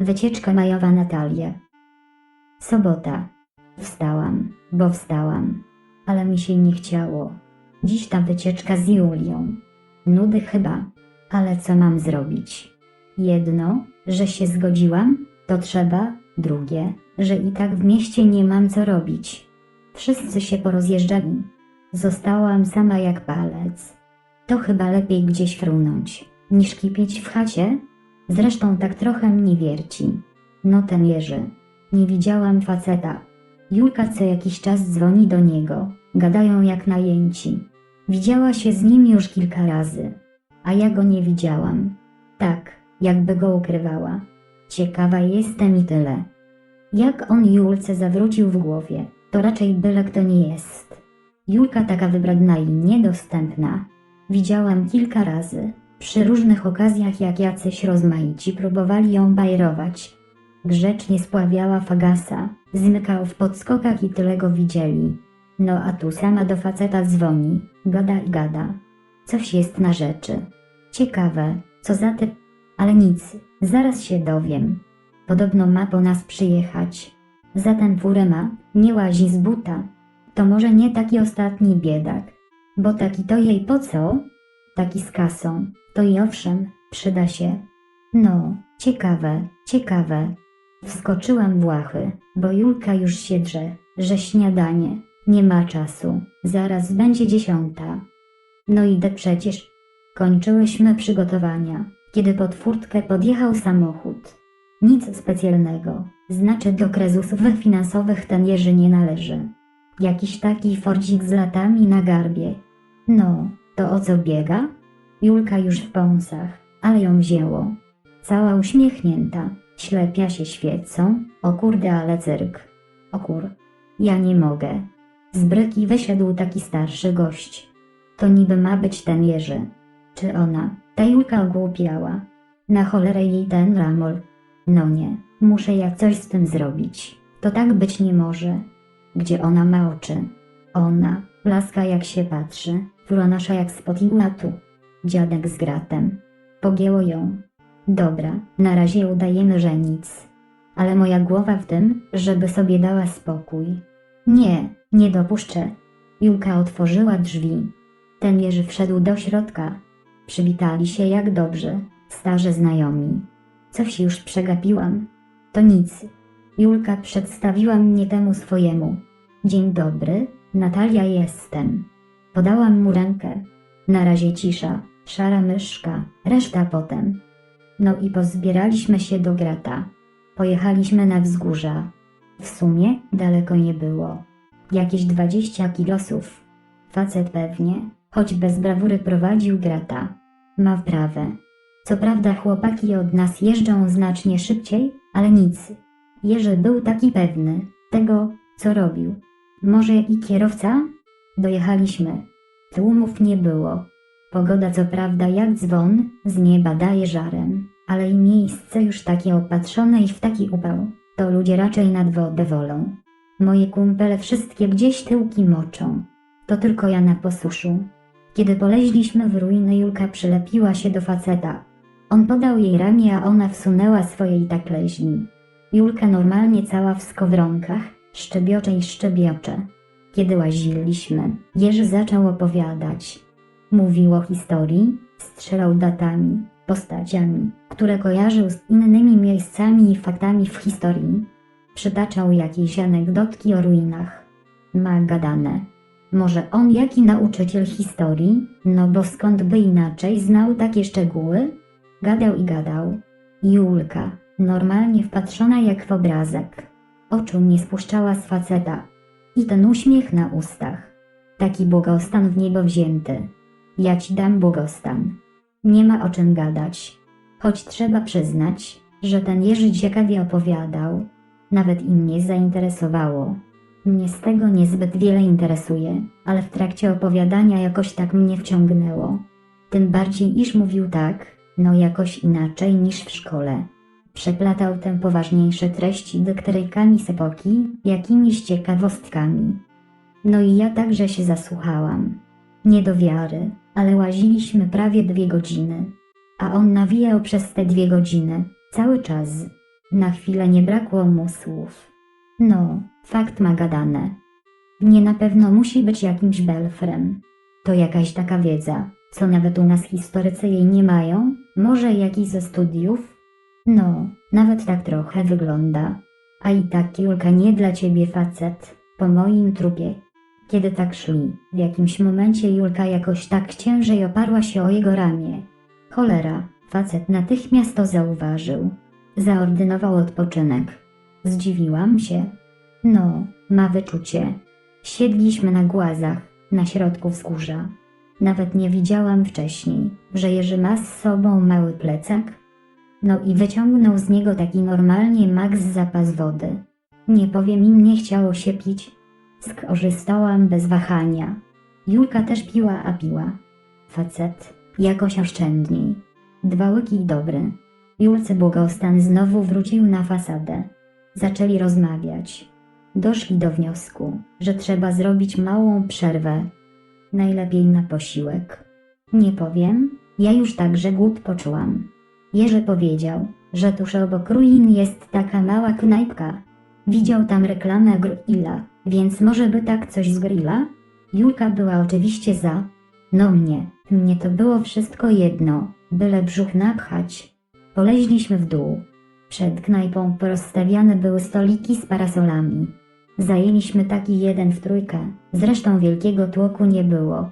Wycieczka majowa Natalia. Sobota. Wstałam, bo wstałam, ale mi się nie chciało. Dziś ta wycieczka z Julią. Nudy chyba, ale co mam zrobić? Jedno, że się zgodziłam, to trzeba, drugie, że i tak w mieście nie mam co robić. Wszyscy się porozjeżdżali. Zostałam sama jak palec. To chyba lepiej gdzieś frunąć, niż kipieć w chacie? Zresztą tak trochę mnie wierci. No ten Jerzy. Nie widziałam faceta. Julka co jakiś czas dzwoni do niego. Gadają jak najęci. Widziała się z nim już kilka razy. A ja go nie widziałam. Tak, jakby go ukrywała. Ciekawa jestem i tyle. Jak on Julce zawrócił w głowie, to raczej byle kto nie jest. Julka taka wybradna i niedostępna. Widziałam kilka razy, przy różnych okazjach jak jacyś rozmaici próbowali ją bajrować. Grzecznie spławiała fagasa, zmykał w podskokach i tyle go widzieli. No a tu sama do faceta dzwoni, gada i gada. Coś jest na rzeczy. Ciekawe, co za typ, ale nic, zaraz się dowiem. Podobno ma po nas przyjechać. Zatem furę ma, nie łazi z buta. To może nie taki ostatni biedak, bo taki to jej po co? Taki z kasą, to i owszem, przyda się. No, ciekawe, ciekawe. Wskoczyłam w łachy, bo Julka już się drze, że śniadanie, nie ma czasu, zaraz będzie dziesiąta. No idę przecież. Kończyłyśmy przygotowania, kiedy pod furtkę podjechał samochód. Nic specjalnego, znaczy do krezusów finansowych ten Jerzy nie należy. Jakiś taki fordzik z latami na garbie. No, to o co biega? Julka już w pąsach, ale ją wzięło. Cała uśmiechnięta, ślepia się świecą. O kurde, ale cyrk. O kur... Ja nie mogę. Z bryki wysiadł taki starszy gość. To niby ma być ten Jerzy. Czy ona? Ta Julka ogłupiała. Na cholerę jej ten ramol. No nie, muszę jak coś z tym zrobić. To tak być nie może. Gdzie ona ma oczy? Ona, laska jak się patrzy, nasza jak spod tu. Dziadek z gratem. Pogięło ją. Dobra, na razie udajemy, że nic. Ale moja głowa w tym, żeby sobie dała spokój. Nie, nie dopuszczę. Julka otworzyła drzwi. Ten Jerzy wszedł do środka. Przywitali się jak dobrze, starzy znajomi. Coś już przegapiłam. To nic. Julka przedstawiła mnie temu swojemu. Dzień dobry, Natalia jestem. Podałam mu rękę. Na razie cisza, szara myszka, reszta potem. No i pozbieraliśmy się do grata. Pojechaliśmy na wzgórza. W sumie daleko nie było. Jakieś dwadzieścia kilosów. Facet pewnie, choć bez brawury prowadził grata. Ma wprawę. Co prawda chłopaki od nas jeżdżą znacznie szybciej, ale nic. Jerzy był taki pewny tego, co robił. Może i kierowca? Dojechaliśmy. Tłumów nie było. Pogoda co prawda jak dzwon, z nieba daje żarem, ale i miejsce już takie opatrzone i w taki upał, to ludzie raczej nad wodę wolą. Moje kumpele wszystkie gdzieś tyłki moczą. To tylko ja na posuszu. Kiedy poleźliśmy w ruiny, Julka przylepiła się do faceta. On podał jej ramię, a ona wsunęła swoje i tak leźni. Julka normalnie cała w skowronkach, szczebiocze i szczebiocze. Kiedy łaziliśmy, Jerzy zaczął opowiadać. Mówił o historii, strzelał datami, postaciami, które kojarzył z innymi miejscami i faktami w historii. Przytaczał jakieś anegdotki o ruinach. Ma gadane. Może on jaki nauczyciel historii? No bo skąd by inaczej znał takie szczegóły? Gadał i gadał. Julka, normalnie wpatrzona jak w obrazek. Oczu nie spuszczała z faceta. I ten uśmiech na ustach. Taki błogostan w niebo wzięty. Ja ci dam błogostan. Nie ma o czym gadać. Choć trzeba przyznać, że ten Jerzy ciekawie opowiadał. Nawet i mnie zainteresowało. Mnie z tego niezbyt wiele interesuje, ale w trakcie opowiadania jakoś tak mnie wciągnęło. Tym bardziej, iż mówił tak, no jakoś inaczej niż w szkole. Przeplatał tę poważniejsze treści dykteryjkami z epoki, jakimiś ciekawostkami. No i ja także się zasłuchałam. Nie do wiary, ale łaziliśmy prawie dwie godziny, a on nawijał przez te dwie godziny, cały czas. Na chwilę nie brakło mu słów. No, fakt ma gadane. Nie na pewno musi być jakimś belfrem. To jakaś taka wiedza, co nawet u nas historycy jej nie mają? Może jakiś ze studiów? No, nawet tak trochę wygląda. A i tak Julka nie dla ciebie facet, po moim trupie. Kiedy tak szli, w jakimś momencie Julka jakoś tak ciężej oparła się o jego ramię. Cholera, facet natychmiast to zauważył. Zaordynował odpoczynek. Zdziwiłam się. No, ma wyczucie. Siedliśmy na głazach, na środku wzgórza. Nawet nie widziałam wcześniej, że Jerzy ma z sobą mały plecak. No i wyciągnął z niego taki normalnie max zapas wody. Nie powiem im, nie chciało się pić. Skorzystałam bez wahania. Julka też piła, a piła. Facet, jakoś oszczędniej. Dwa łyki i dobry. Julce błogostan znowu wrócił na fasadę. Zaczęli rozmawiać. Doszli do wniosku, że trzeba zrobić małą przerwę. Najlepiej na posiłek. Nie powiem, ja już także głód poczułam. Jerzy powiedział, że tuż obok ruin jest taka mała knajpka. Widział tam reklamę grilla, więc może by tak coś z grilla? Julka była oczywiście za. No mnie, mnie to było wszystko jedno, byle brzuch napchać. Poleźliśmy w dół. Przed knajpą porozstawiane były stoliki z parasolami. Zajęliśmy taki jeden w trójkę, zresztą wielkiego tłoku nie było.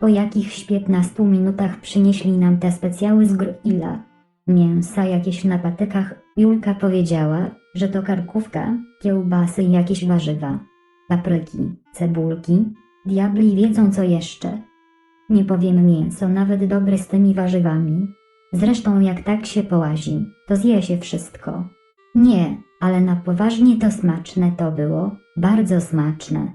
Po jakichś 15 minutach przynieśli nam te specjały z grilla. Mięsa jakieś na patykach. Julka powiedziała, że to karkówka, kiełbasy i jakieś warzywa. Papryki, cebulki. Diabli wiedzą co jeszcze. Nie powiem mięso, nawet dobre z tymi warzywami. Zresztą jak tak się połazi, to zje się wszystko. Nie, ale na poważnie to smaczne to było, bardzo smaczne.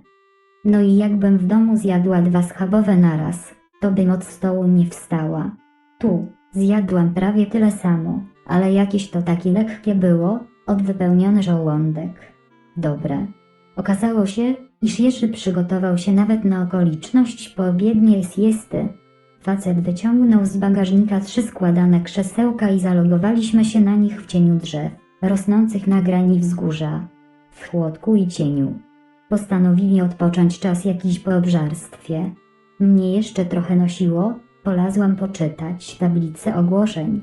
No i jakbym w domu zjadła dwa schabowe naraz, to bym od stołu nie wstała. Tu zjadłam prawie tyle samo, ale jakieś to takie lekkie było, od wypełniony żołądek. Dobre. Okazało się, iż Jerzy przygotował się nawet na okoliczność poobiedniej siesty. Facet wyciągnął z bagażnika trzy składane krzesełka i zalogowaliśmy się na nich w cieniu drzew, rosnących na grani wzgórza, w chłodku i cieniu. Postanowili odpocząć czas jakiś po obżarstwie. Mnie jeszcze trochę nosiło, polazłam poczytać tablicę ogłoszeń.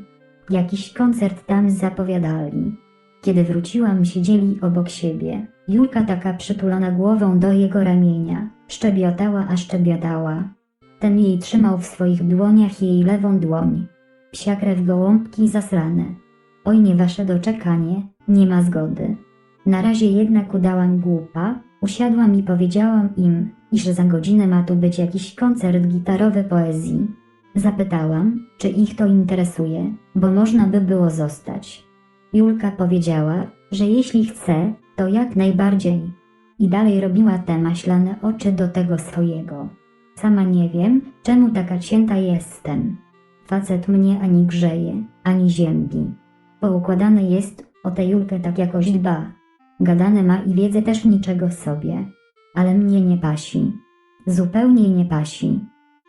Jakiś koncert tam zapowiadali. Kiedy wróciłam, siedzieli obok siebie. Julka taka przytulona głową do jego ramienia. Szczebiotała, a szczebiotała. Ten jej trzymał w swoich dłoniach jej lewą dłoń. Psia krew gołąbki zasrane. Oj nie wasze doczekanie, nie ma zgody. Na razie jednak udałam głupa, usiadłam i powiedziałam im, iż za godzinę ma tu być jakiś koncert gitarowy poezji. Zapytałam, czy ich to interesuje, bo można by było zostać. Julka powiedziała, że jeśli chce, to jak najbardziej. I dalej robiła te maślane oczy do tego swojego. Sama nie wiem, czemu taka cięta jestem. Facet mnie ani grzeje, ani ziębi. Poukładane jest, o tę Julkę tak jakoś dba. Gadane ma i wiedzę też niczego sobie. Ale mnie nie pasi. Zupełnie nie pasi.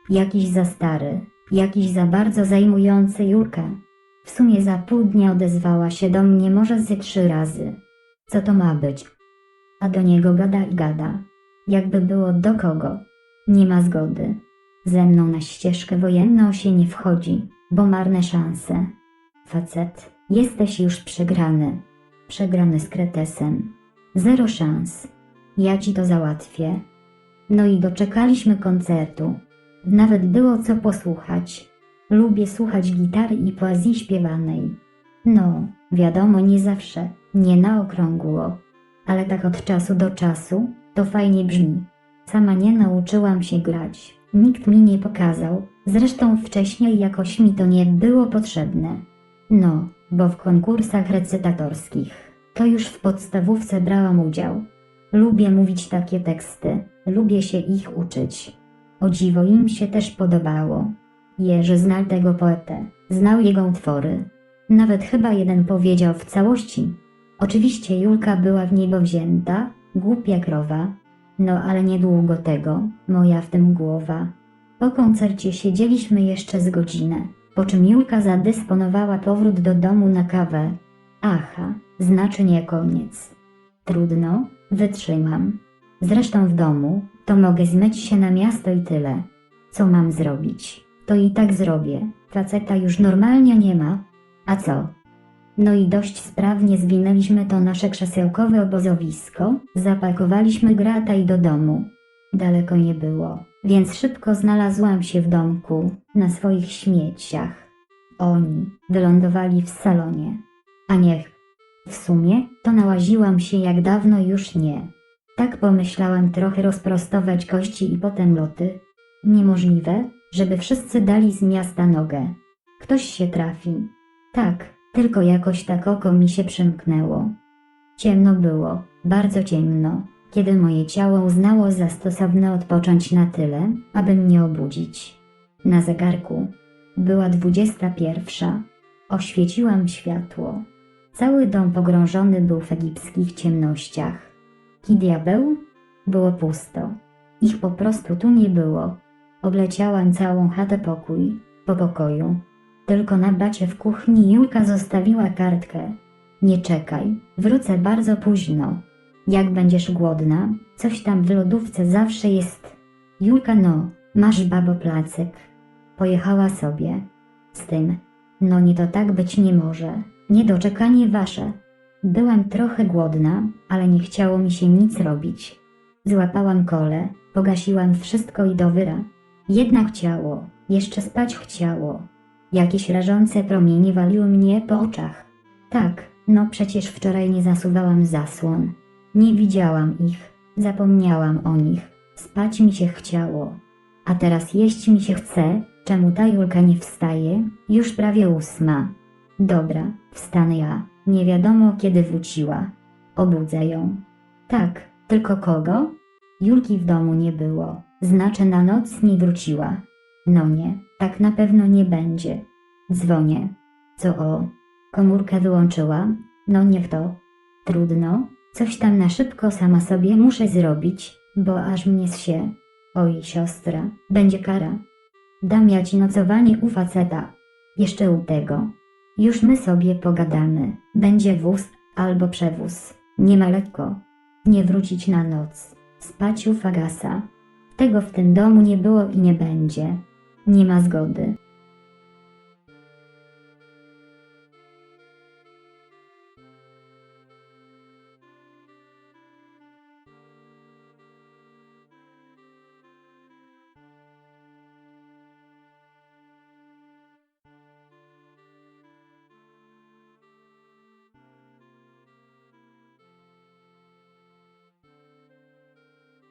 Jakiś za stary, jakiś za bardzo zajmujący Julkę. W sumie za pół dnia odezwała się do mnie może ze trzy razy. Co to ma być? A do niego gada i gada. Jakby było do kogo. Nie ma zgody. Ze mną na ścieżkę wojenną się nie wchodzi, bo marne szanse. Facet, jesteś już przegrany. Przegrany z kretesem. Zero szans. Ja ci to załatwię. No i doczekaliśmy koncertu. Nawet było co posłuchać. Lubię słuchać gitary i poezji śpiewanej. No, wiadomo, nie zawsze, nie na okrągło, ale tak od czasu do czasu to fajnie brzmi. Sama nie nauczyłam się grać, nikt mi nie pokazał, zresztą wcześniej jakoś mi to nie było potrzebne. No, bo w konkursach recytatorskich to już w podstawówce brałam udział. Lubię mówić takie teksty, lubię się ich uczyć. O dziwo im się też podobało. Jerzy znał tego poetę, znał jego utwory. Nawet chyba jeden powiedział w całości. Oczywiście Julka była w niebo wzięta, głupia krowa. No ale niedługo tego, moja w tym głowa. Po koncercie siedzieliśmy jeszcze z godzinę, po czym Julka zadysponowała powrót do domu na kawę. Aha, znaczy nie koniec. Trudno, wytrzymam. Zresztą w domu, to mogę zmyć się na miasto i tyle. Co mam zrobić? To i tak zrobię. Faceta już normalnie nie ma. A co? No i dość sprawnie zwinęliśmy to nasze krzesełkowe obozowisko, zapakowaliśmy grata i do domu. Daleko nie było, więc szybko znalazłam się w domku, na swoich śmieciach. Oni wylądowali w salonie. A niech, w sumie to nałaziłam się jak dawno już nie. Tak pomyślałam trochę rozprostować kości i potem loty. Niemożliwe, żeby wszyscy dali z miasta nogę. Ktoś się trafi. Tak, tylko jakoś tak oko mi się przymknęło. Ciemno było, bardzo ciemno, kiedy moje ciało uznało za stosowne odpocząć na tyle, aby mnie obudzić. Na zegarku była dwudziesta pierwsza. Oświeciłam światło. Cały dom pogrążony był w egipskich ciemnościach. Ki diabeł? Było pusto. Ich po prostu tu nie było. Obleciałam całą chatę pokój, po pokoju. Tylko na bacie w kuchni Julka zostawiła kartkę. Nie czekaj, wrócę bardzo późno. Jak będziesz głodna, coś tam w lodówce zawsze jest. Julka no, masz babo placek. Pojechała sobie. Z tym, no nie to tak być nie może. Niedoczekanie wasze. Byłam trochę głodna, ale nie chciało mi się nic robić. Złapałam kole, pogasiłam wszystko i do wyra. Jednak ciało, jeszcze spać chciało. Jakieś rażące promienie waliły mnie po oczach. Tak, no przecież wczoraj nie zasuwałam zasłon. Nie widziałam ich, zapomniałam o nich. Spać mi się chciało. A teraz jeść mi się chce, czemu ta Julka nie wstaje? Już prawie ósma. Dobra, wstanę ja. Nie wiadomo kiedy wróciła. Obudzę ją. Tak, tylko kogo? Julki w domu nie było. Znaczy na noc nie wróciła. No nie, tak na pewno nie będzie. Dzwonię. Co o? Komórkę wyłączyła? No niech to. Trudno. Coś tam na szybko sama sobie muszę zrobić, bo aż mnie się. Oj, siostra, będzie kara. Dam ja ci nocowanie u faceta. Jeszcze u tego. Już my sobie pogadamy. Będzie wóz albo przewóz. Nie ma lekko. Nie wrócić na noc. Spać u fagasa. Tego w tym domu nie było i nie będzie. Nie ma zgody.